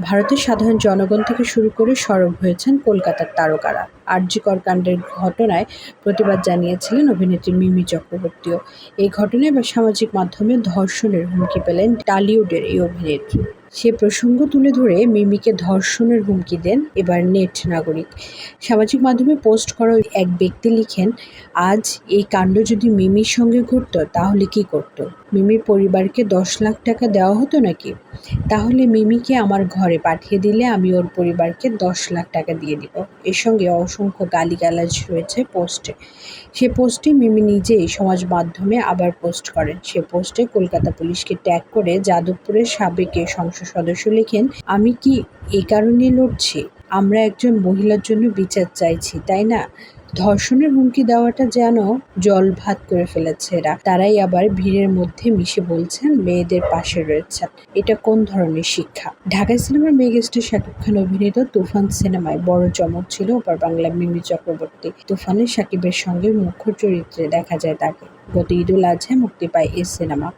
ভারতের সাধারণ জনগণ থেকে শুরু করে সরব হয়েছেন কলকাতার তারকারা। আরজিকর কাণ্ডের ঘটনায় প্রতিবাদ জানিয়েছিলেন অভিনেত্রী মিমি চক্রবর্তীও। এই ঘটনায় বা সামাজিক মাধ্যমে ধর্ষণের হুমকি পেলেন টালিউডের এই অভিনেত্রী। সে প্রসঙ্গ তুলে ধরে মিমিকে ধর্ষণের হুমকি দেন এবার নেট নাগরিক। সামাজিক মাধ্যমে পোস্ট করা এক ব্যক্তি লিখেন, আজ এই কাণ্ড যদি মিমির সঙ্গে ঘটত, তাহলে কি করত? মিমির পরিবারকে দশ লাখ টাকা দেওয়া হতো নাকি? তাহলে মিমিকে আমার ঘরে পাঠিয়ে দিলে আমি ওর পরিবারকে দশ লাখ টাকা দিয়ে দিব। এর সঙ্গে অসংখ্য গালিগালাজ রয়েছে পোস্টে। সে পোস্টে মিমি নিজেই সমাজ মাধ্যমে আবার পোস্ট করেন। সে পোস্টে কলকাতা পুলিশকে ট্যাগ করে যাদবপুরের সাবেক সংসদ সদস্য লিখেন, আমি কি এই কারণে লড়ছি? আমরা একজন মহিলার জন্য বিচার চাইছি, তাই না? ধর্ষণের হুমকি দেওয়াটা যেন জল ভাত করে ফেলেছে এরা। তারাই আবার ভিড়ের মধ্যে মিশে বলছেন, মেয়েদের পাশে রয়েছেন এটা কোন ধরনের শিক্ষা? ঢাকায় সিনেমার মেগাস্টার শাকিব খান অভিনীত তুফান সিনেমায় বড় চমক ছিল ওপার বাংলা মিমি চক্রবর্তী। তুফানে শাকিবের সঙ্গে মুখ্য চরিত্রে দেখা যায় তাকে। গত ঈদুল আজহায় মুক্তি পায় এই সিনেমা।